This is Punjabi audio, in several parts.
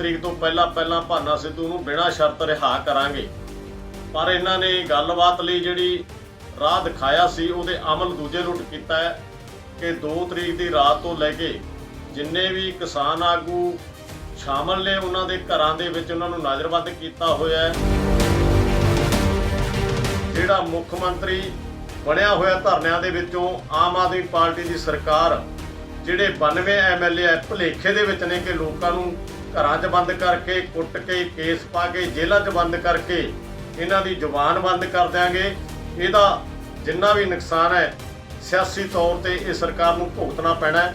ਤਰੀਕ ਤੋਂ ਪਹਿਲਾਂ ਪਹਿਲਾਂ ਭਾਨਾ ਸਿੱਧੂ ਨੂੰ ਬਿਨਾਂ ਸ਼ਰਤ ਰਿਹਾ ਕਰਾਂਗੇ। ਪਰ ਇਹਨਾਂ ਨੇ ਗੱਲਬਾਤ ਲਈ ਜਿਹੜੀ ਰਾਹ ਦਿਖਾਇਆ ਸੀ, ਉਹਦੇ ਅਮਲ ਦੂਜੇ ਲੁੱਟ ਕੀਤਾ ਹੈ ਕਿ 2 ਤਰੀਕ ਦੀ ਰਾਤ ਤੋਂ ਲੈ ਕੇ ਜਿੰਨੇ ਵੀ ਕਿਸਾਨ ਆਗੂ ਸ਼ਾਮਲ ਨੇ, ਉਹਨਾਂ ਦੇ ਘਰਾਂ ਦੇ ਵਿੱਚ ਉਹਨਾਂ ਨੂੰ ਨਜ਼ਰਬੰਦ ਕੀਤਾ ਹੋਇਆ ਹੈ। ਜਿਹੜਾ ਮੁੱਖ ਮੰਤਰੀ ਬਣਿਆ ਹੋਇਆ ਧਰਨਿਆਂ ਦੇ ਵਿੱਚੋਂ ਆਮ ਆਦਮੀ ਪਾਰਟੀ ਦੀ ਸਰਕਾਰ, ਜਿਹੜੇ 92 ਐਮਐਲਏ ਐ ਭੁਲੇਖੇ ਦੇ ਵਿੱਚ ਨੇ ਕਿ ਲੋਕਾਂ ਨੂੰ ਘਰਾਂ 'ਚ ਬੰਦ ਕਰਕੇ, ਕੁੱਟ ਕੇ, ਕੇਸ ਪਾ ਕੇ, ਜੇਲ੍ਹਾਂ 'ਚ ਬੰਦ ਕਰਕੇ ਇਹਨਾਂ ਦੀ ਜ਼ੁਬਾਨ ਬੰਦ ਕਰ ਦਿਆਂਗੇ। ਇਹਦਾ ਜਿੰਨਾ ਵੀ ਨੁਕਸਾਨ ਹੈ, ਸਿਆਸੀ ਤੌਰ ਤੇ ਇਹ ਸਰਕਾਰ ਨੂੰ ਭੁਗਤਣਾ ਪੈਣਾ ਹੈ।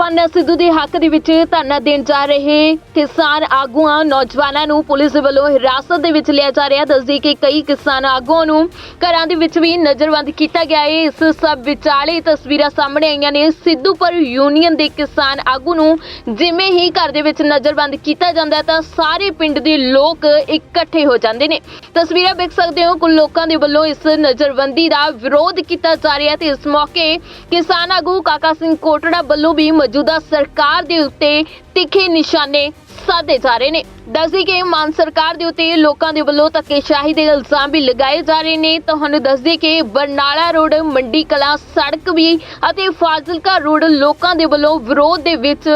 ਪਾਨਾ ਸਿੱਧੂ ਦੇ ਹੱਕ ਦੇ ਵਿੱਚ ਧਰਨਾ ਦੇਣ ਜਾ ਰਹੇ ਕਿਸਾਨ ਆਗੂਆਂ, ਨੌਜਵਾਨਾਂ ਨੂੰ ਪੁਲਿਸ ਵੱਲੋਂ ਹਿਰਾਸਤ ਦੇ ਵਿੱਚ ਲਿਆ ਜਾ ਰਿਹਾ, ਦੱਸਦੀ ਕਿ ਕਈ ਕਿਸਾਨ ਆਗੂਆਂ ਨੂੰ ਘਰਾਂ ਦੇ ਵਿੱਚ ਵੀ ਨਜ਼ਰਬੰਦ ਕੀਤਾ ਗਿਆ ਹੈ। ਇਸ ਸਭ ਵਿਚਾਲੇ ਤਸਵੀਰਾਂ ਸਾਹਮਣੇ ਆਈਆਂ ਨੇ। ਸਿੱਧੂਪੁਰ ਯੂਨੀਅਨ ਦੇ ਕਿਸਾਨ ਆਗੂ ਨੂੰ ਜਿਵੇਂ ਹੀ ਘਰ ਦੇ ਵਿੱਚ ਨਜ਼ਰਬੰਦ ਕੀਤਾ ਜਾਂਦਾ ਤਾਂ ਸਾਰੇ ਪਿੰਡ ਦੇ ਲੋਕ ਇਕੱਠੇ ਹੋ ਜਾਂਦੇ ਨੇ। ਤਸਵੀਰਾਂ ਵੇਖ ਸਕਦੇ ਹੋ ਕੁਝ ਲੋਕਾਂ ਦੇ ਵੱਲੋਂ ਇਸ ਨਜ਼ਰਬੰਦੀ ਦਾ ਵਿਰੋਧ ਕੀਤਾ ਜਾ ਰਿਹਾ ਤੇ ਇਸ ਮੌਕੇ ਕਿਸਾਨ ਆਗੂ ਕਾਕਾ ਸਿੰਘ ਕੋਟੜਾ ਵੱਲੋਂ ਵੀ ਮੌਜੂਦਾ ਸਰਕਾਰ ਦੇ ਉੱਤੇ ਤਿੱਖੇ ਨਿਸ਼ਾਨੇ ਸਾਧੇ ਜਾ ਰਹੇ ਨੇ। ਦੱਸਦੀ ਕਿ ਮਾਨ ਸਰਕਾਰ ਦੇ ਉੱਤੇ ਲੋਕਾਂ ਦੇ ਵੱਲੋਂ ਧੱਕੇਸ਼ਾਹੀ ਦੇ ਇਲਜ਼ਾਮ ਵੀ ਲਗਾਏ ਜਾ ਰਹੇ ਨੇ। ਤੁਹਾਨੂੰ ਦੱਸਦੀ ਕਿ ਬਰਨਾਲਾ ਰੋਡ, ਮੰਡੀ ਕਲਾਂ, ਸੜਕ ਵੀ ਅਤੇ ਫਾਜ਼ਿਲਕਾ ਰੋਡ ਲੋਕਾਂ ਦੇ ਵੱਲੋਂ ਵਿਰੋਧ ਦੇ ਵਿੱਚ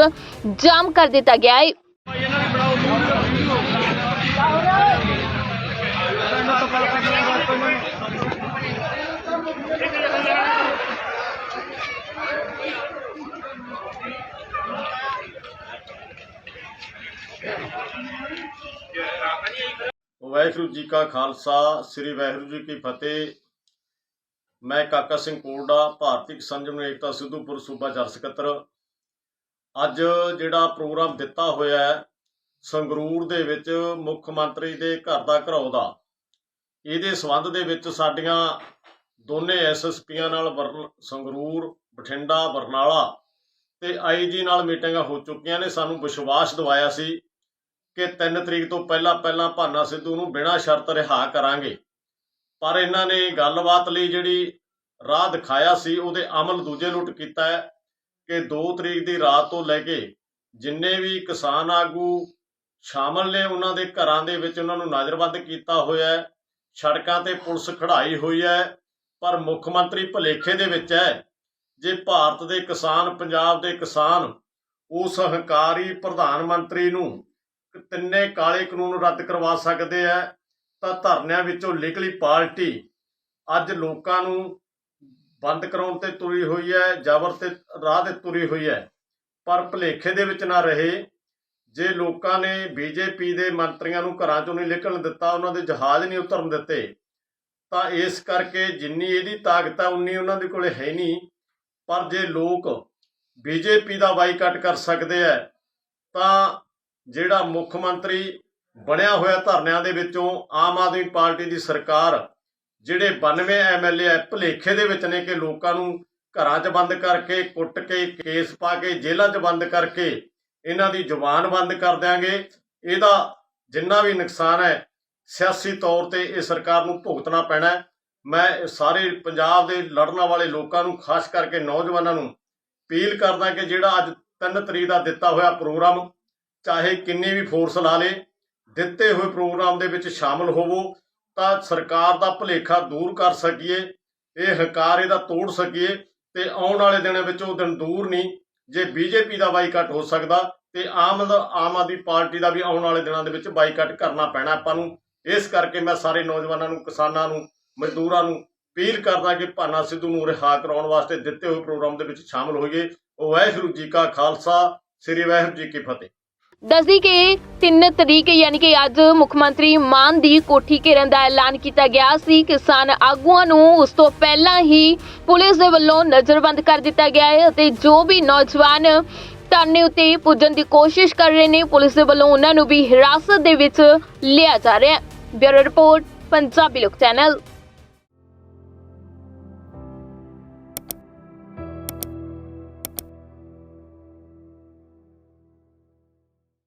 ਜਾਮ ਕਰ ਦਿੱਤਾ ਗਿਆ ਹੈ। ਵਾਹਿਗੁਰੂ ਜੀ ਕਾ ਖਾਲਸਾ, ਸ੍ਰੀ ਵਾਹਿਗੁਰੂ ਜੀ ਕੀ ਫਤਿਹ। ਮੈਂ ਕਾਕਾ ਸਿੰਘ ਕੋਲਡਾ ਭਾਰਤੀ ਕਿਸਾਨ ਜਮਨ ਏਕਤਾ ਸਿੱਧੂਪੁਰ ਸੂਬਾ ਜਰ ਸਕੱਤਰ। ਅੱਜ ਜਿਹੜਾ ਪ੍ਰੋਗਰਾਮ ਦਿੱਤਾ ਹੋਇਆ ਹੈ, ਸੰਗਰੂਰ ਦੇ ਵਿੱਚ ਮੁੱਖ ਮੰਤਰੀ ਦੇ ਘਰ ਦਾ ਘਰਾਓ ਦਾ, ਇਹਦੇ ਸਬੰਧ ਦੇ ਵਿੱਚ ਸਾਡੀਆਂ ਦੋਨੇ ਐਸਐਸਪੀਆਂ ਨਾਲ ਬਰਨ- ਸੰਗਰੂਰ, ਬਠਿੰਡਾ, ਬਰਨਾਲਾ ਤੇ ਆਈਜੀ ਨਾਲ ਮੀਟਿੰਗਾਂ ਹੋ ਚੁੱਕੀਆਂ ਨੇ, ਸਾਨੂੰ ਵਿਸ਼ਵਾਸ ਦਿਵਾਇਆ ਸੀ ਕਿ 3 ਤਰੀਕ ਤੋਂ ਪਹਿਲਾਂ ਪਹਿਲਾਂ ਭਾਨਾ ਸਿੱਧੂ ਨੂੰ ਬਿਨਾਂ ਸ਼ਰਤ ਰਿਹਾ ਕਰਾਂਗੇ। ਪਰ ਇਹਨਾਂ ਨੇ ਗੱਲਬਾਤ ਲਈ ਜਿਹੜੀ ਰਾਹ ਦਿਖਾਇਆ ਸੀ, ਉਹਦੇ ਅਮਲ ਦੂਜੇ ਲੁੱਟ ਕੀਤਾ ਹੈ ਕਿ 2 ਤਰੀਕ ਦੀ ਰਾਤ ਤੋਂ ਲੈ ਕੇ ਜਿੰਨੇ ਵੀ ਕਿਸਾਨ ਆਗੂ ਸ਼ਾਮਲ ਨੇ, ਉਹਨਾਂ ਦੇ ਘਰਾਂ ਦੇ ਵਿੱਚ ਉਹਨਾਂ ਨੂੰ ਨਜ਼ਰਬੰਦ ਕੀਤਾ ਹੋਇਆ ਹੈ। ਸੜਕਾਂ ਤੇ ਪੁਲਿਸ ਖੜਾਈ ਹੋਈ ਹੈ, ਪਰ ਮੁੱਖ ਮੰਤਰੀ ਭਲੇਖੇ ਦੇ ਵਿੱਚ ਹੈ ਜੇ ਭਾਰਤ ਦੇ ਕਿਸਾਨ, ਪੰਜਾਬ ਦੇ ਕਿਸਾਨ ਉਸ ਹੰਕਾਰੀ ਪ੍ਰਧਾਨ ਮੰਤਰੀ ਨੂੰ ਤਿੰਨੇ ਕਾਲੇ ਕਾਨੂੰਨ ਰੱਦ ਕਰਵਾ ਸਕਦੇ ਆ, ਤਾਂ ਧਰਨਿਆਂ ਵਿੱਚੋਂ ਲੀਗਲੀ ਪਾਰਟੀ ਅੱਜ ਲੋਕਾਂ ਨੂੰ ਬੰਦ ਕਰਾਉਣ ਤੇ ਤੁਰੀ ਹੋਈ ਹੈ, ਜ਼ਬਰ ਤੇ ਰਾਹ ਤੇ ਤੁਰੀ ਹੋਈ ਹੈ, ਪਰ ਭਲੇਖੇ ਦੇ ਵਿੱਚ ਨਾ ਰਹੇ। ਜੇ ਲੋਕਾਂ ਨੇ ਬੀਜੇਪੀ ਦੇ ਮੰਤਰੀਆਂ ਨੂੰ ਘਰਾਂ ਚੋਂ ਨਹੀਂ ਨਿਕਲਣ ਦਿੱਤਾ, ਉਹਨਾਂ ਦੇ ਜਹਾਜ਼ ਨਹੀਂ ਉਤਰਨ ਦਿੱਤੇ, ਤਾਂ ਇਸ ਕਰਕੇ ਜਿੰਨੀ ਇਹਦੀ ਤਾਕਤ ਹੈ ਉਨੀ ਉਹਨਾਂ ਦੇ ਕੋਲੇ ਹੈ ਨਹੀਂ। ਪਰ ਜੇ ਲੋਕ ਬੀਜੇਪੀ ਦਾ ਬਾਈਕਾਟ ਕਰ ਸਕਦੇ ਆ, ਤਾਂ ਜਿਹੜਾ ਮੁੱਖ ਮੰਤਰੀ ਬਣਿਆ ਹੋਇਆ ਧਰਨਿਆਂ ਦੇ ਵਿੱਚੋਂ ਆਮ ਆਦਮੀ ਪਾਰਟੀ ਦੀ ਸਰਕਾਰ, ਜਿਹੜੇ 92 ਐਮਐਲਏ ਐ ਭਲੇਖੇ ਦੇ ਵਿੱਚ ਨੇ ਕਿ ਲੋਕਾਂ ਨੂੰ ਘਰਾਂ 'ਚ ਬੰਦ ਕਰਕੇ, ਕੁੱਟ ਕੇ, ਕੇਸ ਪਾ ਕੇ, ਜੇਲ੍ਹਾਂ 'ਚ ਬੰਦ ਕਰਕੇ ਇਹਨਾਂ ਦੀ ਜ਼ੁਬਾਨ ਬੰਦ ਕਰ ਦਿਆਂਗੇ, ਇਹਦਾ ਜਿੰਨਾ ਵੀ ਨੁਕਸਾਨ ਹੈ ਸਿਆਸੀ ਤੌਰ ਤੇ ਇਹ ਸਰਕਾਰ ਨੂੰ ਭੁਗਤਣਾ ਪੈਣਾ ਮੈਂ ਸਾਰੇ ਪੰਜਾਬ ਦੇ ਲੜਨ ਵਾਲੇ ਲੋਕਾਂ ਨੂੰ, ਖਾਸ ਕਰਕੇ ਨੌਜਵਾਨਾਂ ਨੂੰ ਅਪੀਲ ਕਰਦਾ ਕਿ ਜਿਹੜਾ ਅੱਜ 3 ਤਰੀਕ ਦਾ ਦਿੱਤਾ ਹੋਇਆ ਪ੍ਰੋਗਰਾਮ ਚਾਹੇ ਕਿੰਨੀ ਵੀ ਫੋਰਸ ਲਾ ਲੇ, ਦਿੱਤੇ ਹੋਏ ਪ੍ਰੋਗਰਾਮ ਦੇ ਵਿੱਚ ਸ਼ਾਮਲ ਹੋਵੋ, ਤਾਂ ਸਰਕਾਰ ਦਾ ਭੁਲੇਖਾ ਦੂਰ ਕਰ ਸਕੀਏ, ਇਹ ਹੰਕਾਰ ਇਹਦਾ ਤੋੜ ਸਕੀਏ ਤੇ ਆਉਣ ਵਾਲੇ ਦਿਨਾਂ ਵਿੱਚ ਉਹ ਦਿਨ ਦੂਰ ਨਹੀਂ, ਜੇ ਬੀਜੇਪੀ ਦਾ ਬਾਈਕਾਟ ਹੋ ਸਕਦਾ ਤੇ ਆਮ ਆਮ ਆਦਮੀ ਪਾਰਟੀ ਦਾ ਵੀ ਆਉਣ ਵਾਲੇ ਦਿਨਾਂ ਦੇ ਵਿੱਚ ਬਾਈਕਾਟ ਕਰਨਾ ਪੈਣਾ ਆਪਾਂ ਨੂੰ। ਇਸ ਕਰਕੇ ਮੈਂ ਸਾਰੇ ਨੌਜਵਾਨਾਂ ਨੂੰ, ਕਿਸਾਨਾਂ ਨੂੰ, ਮਜ਼ਦੂਰਾਂ ਨੂੰ ਅਪੀਲ ਕਰਦਾ ਕਿ ਭਾਨਾ ਸਿੱਧੂ ਨੂੰ ਰਿਹਾ ਕਰਾਉਣ ਵਾਸਤੇ ਦਿੱਤੇ ਹੋਏ ਪ੍ਰੋਗਰਾਮ ਦੇ ਵਿੱਚ ਸ਼ਾਮਲ ਹੋਈਏ। ਵਾਹਿਗੁਰੂ ਜੀ ਕਾ ਖਾਲਸਾ, ਸ੍ਰੀ ਵਾਹਿਗੁਰੂ ਜੀ ਕੀ ਫਤਿਹ। ਦੱਸਦੀ ਕਿ 3 ਤਰੀਕ ਯਾਨੀ ਕਿ ਅੱਜ ਮੁੱਖ ਮੰਤਰੀ ਮਾਨ ਦੀ ਕੋਠੀ ਘੇਰਨ ਦਾ ਐਲਾਨ ਕੀਤਾ ਗਿਆ ਸੀ। ਕਿਸਾਨ ਆਗੂਆਂ ਨੂੰ ਉਸ ਤੋਂ ਪਹਿਲਾਂ ਹੀ ਪੁਲਿਸ ਦੇ ਵੱਲੋਂ ਨਜ਼ਰਬੰਦ ਕਰ ਦਿੱਤਾ ਗਿਆ ਹੈ ਅਤੇ ਜੋ ਵੀ ਨੌਜਵਾਨ ਧਰਨੇ ਉੱਤੇ ਪੁੱਜਣ ਦੀ ਕੋਸ਼ਿਸ਼ ਕਰ ਰਹੇ ਨੇ, ਪੁਲਿਸ ਦੇ ਵੱਲੋਂ ਉਹਨਾਂ ਨੂੰ ਵੀ ਹਿਰਾਸਤ ਦੇ ਵਿੱਚ ਲਿਆ ਜਾ ਰਿਹਾ ਹੈ। ਬਿਊਰੋ ਰਿਪੋਰਟ, ਪੰਜਾਬੀ ਲੋਕ ਚੈਨਲ।